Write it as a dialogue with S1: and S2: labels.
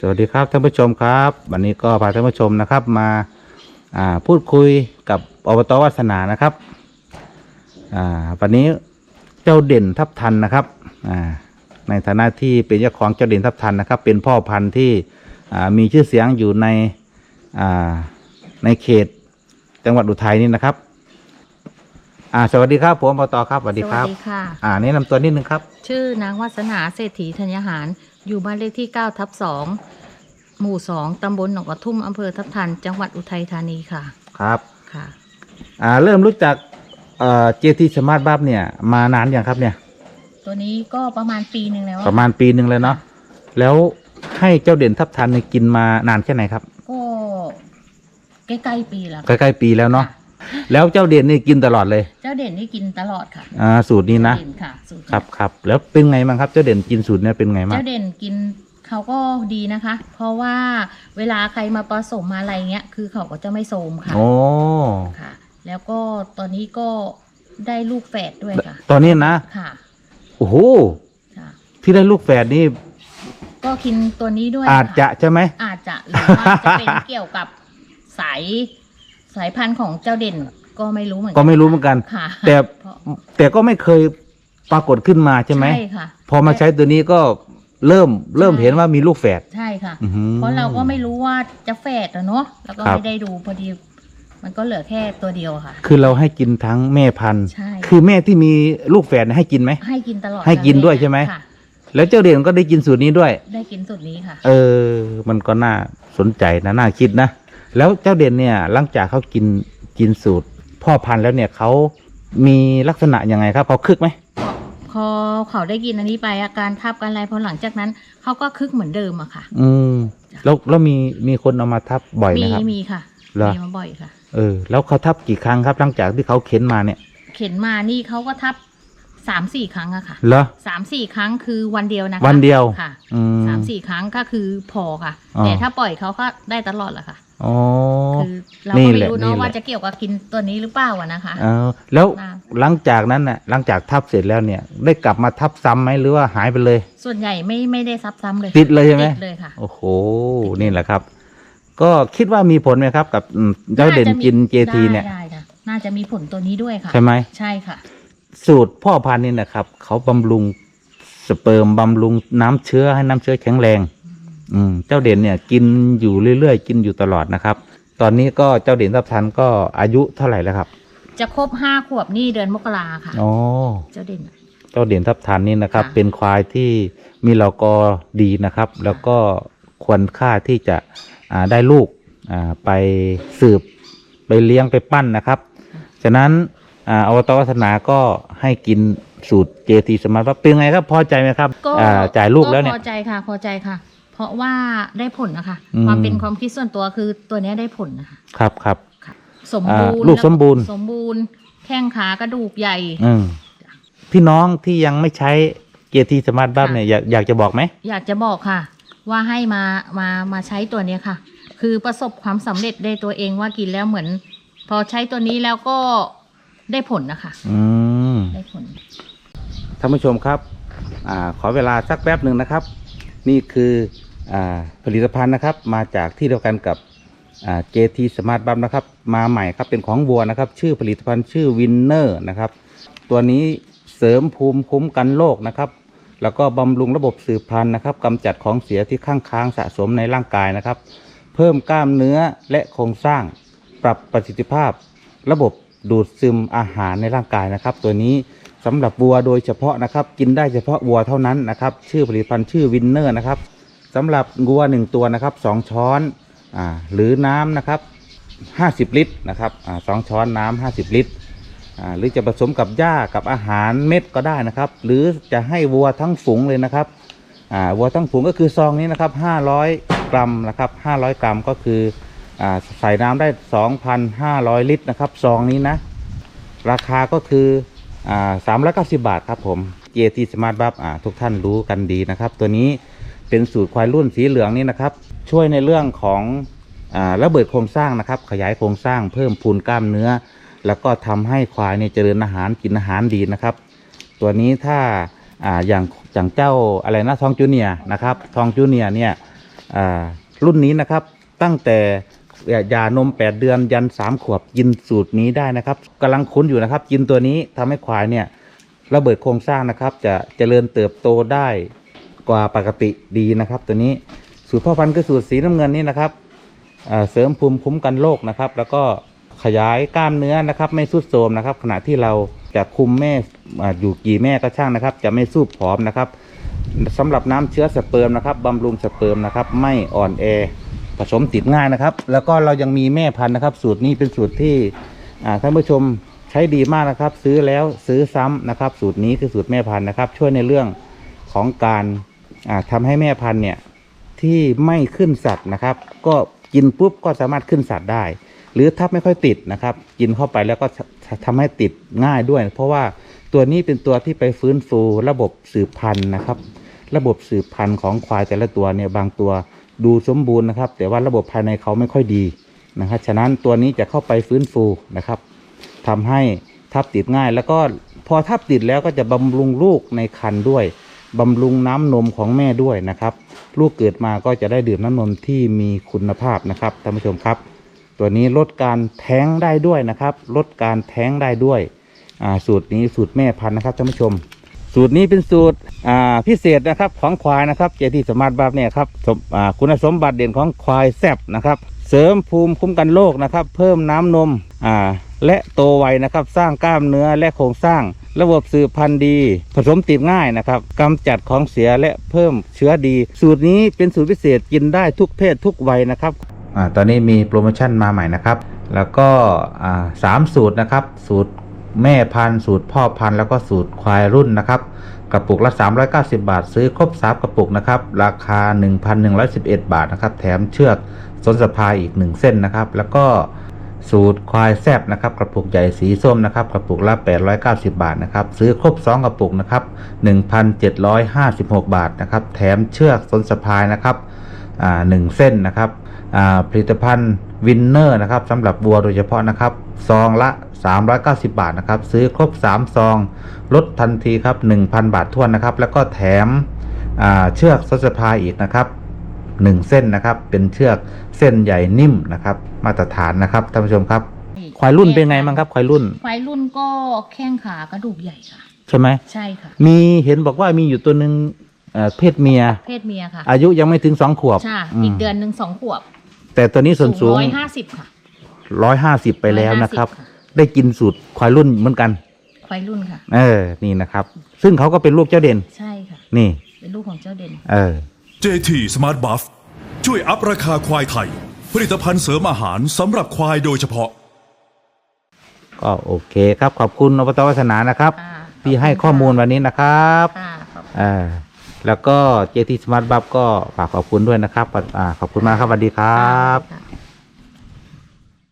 S1: สวัสดีครับท่านผู้ชมครับ วันนี้ก็พาท่านผู้ชมนะครับมาอ่าพูดคุยกับอบตวัฒนานะครับอ่าวันนี้เจ้าเด่นทับทันนะครับอ่าในฐานะที่เป็นเจ้าของเจ้าเด่นทับทันนะครับ เป็นพ่อพันธุ์ที่อ่ามีชื่อเสียงอยู่ในอ่าในเขตจังหวัดอุทัยนี่นะครับอ่าสวัสดีครับผมอบตครับสวัสดีครับ
S2: สวัสดีค่ะ
S1: อ่าแนะนำตัวนิดนึงครับ
S2: ชื่อนางวัสนาเศรษฐีธัญหาร อยู่บ้านเลขที่9ทับ2หมู่ 2 ตำบลหนองกระทุ่มอำเภอทับทัน จังหวัดอุทัยธานีค่ะ
S1: ครับ
S2: ค่ะ
S1: อ่า เริ่มรู้จักเอ่อเจทีสมาร์ทบัฟเนี่ย มานานอย่างครับเนี่ย
S2: ตัวนี้ก็ประมาณปีหนึ่งแล้ว
S1: ประมาณปีหนึ่งเลยเนาะ แล้วให้เจ้าเด่นทับทันเนี่ยกินมานานแค่ไหนครับ
S2: ก็ใกล้ๆปีแล้ว
S1: ใกล้ๆปีแล้วเนาะ
S2: ค่
S1: แล้วเจ้าเด่นนี่กินตลอดเลย
S2: เจ้าเด่นนี่กินตลอดค่ะ
S1: อ่าสูตรนี้นะ
S2: เจ้าเด่นค่ะสูตรนี้
S1: ครับครับแล้วเป็นไงบ้างครับเจ้าเด่นกินสูตรเนี่ยเป็นไงบ้าง
S2: เจ้าเด่นกินเขาก็ดีนะคะ เพราะว่าเวลาใครมาผสมมาอะไรเงี้ย คือเขาก็จะไม่โทรมค่ะ
S1: โอ้
S2: ค่ะ แล้วก็ตอนนี้ก็ได้ลูกแฝดด้วยค่ะ
S1: ตอนนี้นะ
S2: ค่ะ
S1: โอ้โห
S2: ค่ะ
S1: ที่ได้ลูกแฝดนี่
S2: ก็กินตัวนี้ด้วย
S1: อาจจะ
S2: ค่
S1: ใช่ไหม
S2: อาจจะหรือว่าจะเป็นเกี่ยวกับสาย สายพันธุ์ของเจ้าเด่นก็ไม่รู้เหมือนกั
S1: ก็ไม่รู้เหมือนกัน
S2: ค่ะ
S1: แต่
S2: เพราะ
S1: แต่ก็ไม่เคยปรากฏขึ้นมาใช่ไหม
S2: ใช่ค่ะ
S1: พอมาใช้ตัวนี้ก็เริ่มเริ่ม
S2: ใช่
S1: เห็นว่ามีลูกแฝด
S2: ใช่ค่ะ
S1: อื้อหือ
S2: เพราะเราก็ไม่รู้ว่าจะแฝดอะเนาะแล้วก็
S1: ครับ
S2: ไม่ได้ดูพอดี มันก็เหลือแค่ตัวเดียวค่ะ
S1: คือเราให้กินทั้งแม่พันธุ์
S2: ใช่
S1: คือแม่ที่มีลูกแฝดเนี่ยให้กินไหม
S2: ให้กินตลอด
S1: ให้กิน
S2: ค่ะ
S1: ด้วยใช่ไหม
S2: ค่ะ
S1: แล้วเจ้าเด่นก็ได้กินสูตรนี้ด้วย
S2: ได้กินสูตรนี้ค่ะ
S1: เออ มันก็น่าสนใจนะ น่าคิดนะ แล้วเจ้าเด่นเนี่ยหลังจากเขากินกินสูตร พ่อพันธุ์แล้วเนี่ยเขามีลักษณะยังไงครับเขาคึกไหม
S2: พอเขาได้กินอันนี้ไปอาการทับกันอะไรพอหลังจากนั้นเขาก็คึกเหมือนเดิมอะค่ะ
S1: อืมแล้วแล้วมีมีคนเอามาทับบ่อยไหม
S2: มี
S1: ครับ
S2: มีค่ะ
S1: เหรอ
S2: มีมาบ่อยค่ะ
S1: เออแล้วเขาทับกี่ครั้งครับหลังจากที่เขาเข็นมาเนี่ย
S2: เข็นมานี่เขาก็ทับสามสี่ครั้งอะค่ะ
S1: เหรอ
S2: สามสี่ครั้งคือวันเดียวนะคะ
S1: วันเดียว
S2: ค่ะ
S1: อืม
S2: สามสี่ครั้งก็คือพอค่ะ
S1: อ๋อ
S2: แต่ถ้าปล่อยเขาก็ได้ตลอดแหละค่ะ
S1: อ๋อ
S2: คือเรา
S1: นี่
S2: ก็
S1: แห
S2: ไม่
S1: ละ
S2: รู้
S1: นี่
S2: เนาะ
S1: แหละ
S2: ว่าจะเกี่ยวกับกินตัวนี้หรือเปล่าอะนะคะ
S1: เออแล้ว
S2: มา
S1: หลังจากนั้นน่ะ หลังจากทับเสร็จแล้วเนี่ย ได้กลับมาทับซ้ำไหมหรือว่าหายไปเลย
S2: ส่วนใหญ่ไม่ไม่ได้ซับซ้ำเลย
S1: ติดเลยใช่ไหม
S2: ติดเลยค่ะ
S1: โอ้โห นี่แหละครับ ก็คิดว่ามีผลไหมครับ กับอืมเจ้าเด่น
S2: จะมี
S1: กินเจทีเนี่ย
S2: ได้ได้ค่ะน่าจะมีผลตัวนี้ด้วยค่ะ
S1: ใช่ไหม
S2: ใช่ค่ะ
S1: สูตรพ่อพันธุ์นี่นะครับ เขาบำรุงสเปิร์มบำรุงน้ำเชื้อให้น้ำเชื้อแข็งแรง อืมเจ้าเด่นเนี่ยกินอยู่เรื่อยๆ กินอยู่ตลอดนะครับ ตอนนี้ก็เจ้าเด่นทับทันก็อายุเท่าไหร่แล้วครับ
S2: จะครบห้าขวบนี่เดือนมกราค่ะ
S1: อ๋อ
S2: เจ้าเด่น
S1: เจ้าเด่นทับทันนี่นะครับ
S2: ค่ะ
S1: เป็นควายที่มีเหล่ากอดีนะครับ แล้วก็ควรค่าที่จะอ่าได้ลูกอ่าไปสืบไปเลี้ยงไปปั้นนะครับฉะนั้นอ่าอวตวัฒนาก็ให้กินสูตรเจทีสมาร์ทเป็นไงครับพอใจไหมครับ
S2: ก็
S1: อ่าจ่ายลูกแล้วเนี่ย
S2: พอใจค่ะ พอใจค่ะ เพราะว่าได้ผลนะคะ
S1: อืม
S2: ความเป็นความคิดส่วนตัวคือตัวเนี้ยได้ผลนะคะ
S1: ครับครับ
S2: ค่ะสมบูรณ์
S1: อ่าลูก
S2: แว
S1: สมบูรณ์
S2: สมบูรณ์ แข้งขากระดูกใหญ่
S1: อืมพี่น้องที่ยังไม่ใช้เจทีสมาร์ทบัฟเนี่ยอยากอยากจะบอกไหม
S2: อยากจะบอกค่ะ ว่าให้มามามาใช้ตัวเนี้ยค่ะ คือประสบความสำเร็จได้ตัวเองว่ากินแล้วเหมือน พอใช้ตัวนี้แล้วก็ได้ผลนะคะ
S1: อืม
S2: ได้ผล
S1: ท่านผู้ชมครับอาขอเวลาสักแป๊บหนึ่งนะครับ นี่คืออา ผลิตภัณฑ์นะครับมาจากที่เดียวกันกับเจทีสมาร์ทบัมนะครับ มาใหม่ครับเป็นของวัวนะครับ ชื่อผลิตภัณฑ์ชื่อวินเนอร์นะครับ ตัวนี้เสริมภูมิคุ้มกันโรคนะครับ แล้วก็บำรุงระบบสืบพันธุ์นะครับกำจัดของเสียที่ข้างค้างสะสมในร่างกายนะครับ เพิ่มกล้ามเนื้อและโครงสร้าง ปรับประสิทธิภาพ ระบบดูดซึมอาหารในร่างกายนะครับ ตัวนี้สำหรับวัวโดยเฉพาะนะครับ กินได้เฉพาะวัวเท่านั้นนะครับ ชื่อผลิตภัณฑ์ชื่อวินเนอร์นะครับ สำหรับวัวหนึ่งตัวนะครับสองช้อนอ่าหรือน้ำนะครับห้าสิบลิตรนะครับอ่าสองช้อนน้ำห้าสิบลิตรอ่าหรือจะผสมกับหญ้ากับอาหารเม็ดก็ได้นะครับ หรือจะให้วัวทั้งฝูงเลยนะครับอ่าวัวทั้งฝูงก็คือซองนี้นะครับห้าร้อยกรัมนะครับห้าร้อยกรัมก็คืออ่าใส่น้ำได้2,500ลิตรนะครับซองนี้นะราคาก็คืออ่า390บาทครับผม GT Smart Buff อ่าทุกท่านรู้กันดีนะครับ ตัวนี้ เป็นสูตรควายรุ่นสีเหลืองนี่นะครับ ช่วยในเรื่องของอระเบิดโครงสร้างนะครับ ขยายโครงสร้างเพิ่มพูนกล้ามเนื้อ แล้วก็ทำให้ควายเนี่ยเจริญอาหารกินอาหารดีนะครับ ตัวนี้ถ้าอาอย่างอย่างเจ้าอะไรนะทองจูเนียนะครับทองจูเนียเนี่ยรุ่นนี้นะครับตั้งแต่ยานม 8 เดือนยัน 3 ขวบกินสูตรนี้ได้นะครับกำลังคุ้นอยู่นะครับ กินตัวนี้ทำให้ควายเนี่ยระเบิดโครงสร้างนะครับ จะเจริญเติบโตได้ กว่าปกติดีนะครับ ตัวนี้สูตรพ่อพันธุ์คือสูตรสีน้ำเงินนี้นะครับเสริมภูมิคุ้มกันโรคนะครับ แล้วก็ขยายกล้ามเนื้อนะครับ ไม่สุดโทมนะครับ ขณะที่เราจะคุมแม่อยู่กี่แม่ก็ช่างนะครับ จะไม่สูบผอมนะครับสำหรับน้ำเชื้อสเปิร์มนะครับบำรุงสเปิร์มนะครับ ไม่อ่อนแอผสมติดง่ายนะครับ แล้วก็เรายังมีแม่พันธุ์นะครับ สูตรนี้เป็นสูตรที่อ่าท่านผู้ชมใช้ดีมากนะครับ ซื้อแล้วซื้อซ้ำนะครับ สูตรนี้คือสูตรแม่พันธุ์นะครับ ช่วยในเรื่องของการ ทำให้แม่พันธุ์เนี่ยที่ไม่ขึ้นสัตว์นะครับ ก็กินปุ๊บก็สามารถขึ้นสัตว์ได้ หรือถ้าไม่ค่อยติดนะครับ กินเข้าไปแล้วก็ทำให้ติดง่ายด้วย เพราะว่าตัวนี้เป็นตัวที่ไปฟื้นฟูระบบสืบพันธุ์นะครับ ระบบสืบพันธุ์ของควายแต่ละตัวเนี่ยบางตัวดูสมบูรณ์นะครับ แต่ว่าระบบภายในเขาไม่ค่อยดีนะครับฉะนั้นตัวนี้จะเข้าไปฟื้นฟูนะครับทำให้ทับติดง่าย แล้วก็พอทับติดแล้วก็จะบำรุงลูกในครรภ์ด้วย บำรุงน้ำนมของแม่ด้วยนะครับ ลูกเกิดมาก็จะได้ดื่มน้ำนมที่มีคุณภาพนะครับท่านผู้ชมครับ ตัวนี้ลดการแท้งได้ด้วยนะครับ ลดการแท้งได้ด้วยสูตรนี้สูตรแม่พันธุ์นะครับท่านผู้ชม สูตรนี้เป็นสูตรพิเศษนะครับของควายนะครับเจที่สมาร์ทบัฟเนี่ยครับคุณสมบัติเด่นของควายแซบนะครับ เสริมภูมิคุ้มกันโรคนะครับ เพิ่มน้ำนมอ่า และโตไวนะครับ สร้างกล้ามเนื้อและโครงสร้าง ระบบสืบพันธุ์ดี ผสมติดง่ายนะครับกำจัดของเสียและเพิ่มเชื้อดี สูตรนี้เป็นสูตรพิเศษกินได้ทุกเพศทุกวัยนะครับอตอนนี้มีโปรโมชั่นมาใหม่นะครับ แล้วก็สามสูตรนะครับ สูตรแม่พันธุ์สูตรพ่อพันธุ์แล้วก็สูตรควายรุ่นนะครับกระปุกละ 390 บาท ซื้อครบ3กระปุกนะครับ ราคา 1,111 บาทนะครับ แถมเชือกสนสะพายอีก 1 เส้นนะครับ แล้วก็ สูตรควายแซบนะครับกระปุกใหญ่สีส้มนะครับกระปุกละ 890 บาทนะครับซื้อครบ 2 กระปุกนะครับ1,756 บาทนะครับแถมเชือกสนสะพายนะครับอ่าหนึ่งเส้นนะครับอ่าผลิตภัณฑ์วินเนอร์นะครับสำหรับวัวโดยเฉพาะนะครับซองละ 390 บาทนะครับซื้อครบ 3 ซองลดทันทีครับ 1,000 บาททวนนะครับแล้วก็แถมอ่าเชือกสดสะพายอีกนะครับ 1 เส้นนะครับ เป็นเชือกเส้นใหญ่นิ่มนะครับ มาตรฐานนะครับท่านผู้ชมครับ ควายรุ่นเป็นไงบ้างครับ ควายรุ่น
S2: ควายรุ่นก็แข้งขากระดูกใหญ่ค่ะ
S1: ใช่ไหม
S2: ใช่ค่ะ
S1: มีเห็นบอกว่ามีอยู่ตัวหนึ่งเอ่อเพศเมีย
S2: เพศเมียค่ะ
S1: อายุยังไม่ถึงสองขวบ
S2: ใช่
S1: ม
S2: อีกเดือนหนึ่งสองขวบ
S1: แต่ตัวนี้ส่วนสูง
S2: ร้อยห้าสิบค่ะ
S1: ร้อยห้าสิบไปแล้วนะครับ
S2: 150ะ
S1: ได้กินสูตรควายรุ่นเหมือนกัน
S2: ควายรุ่นค่ะ
S1: เออ นี่นะครับ ซึ่งเขาก็เป็นลูกเจ้าเด่น
S2: ใช่ค่ะ
S1: นี่
S2: เป็นลูกของเจ้าเด่น
S1: เออ
S3: JT Smart Buff ช่วยอัพราคาควายไทย ผลิตภัณฑ์เสริมอาหารสำหรับควายโดยเฉพาะ
S1: ก็โอเคครับ ขอบคุณอบตวัฒนานะครับ
S2: ค่ะ
S1: ที่ให้ข้อมูลวันนี้นะครับ
S2: ค่ะขอบคุณ
S1: อ่าแล้วก็เจทีสมาร์ทบัฟก็ฝากขอบคุณด้วยนะครับอ่าขอบคุณมากครับสวัสดีครับ
S2: ค่ะ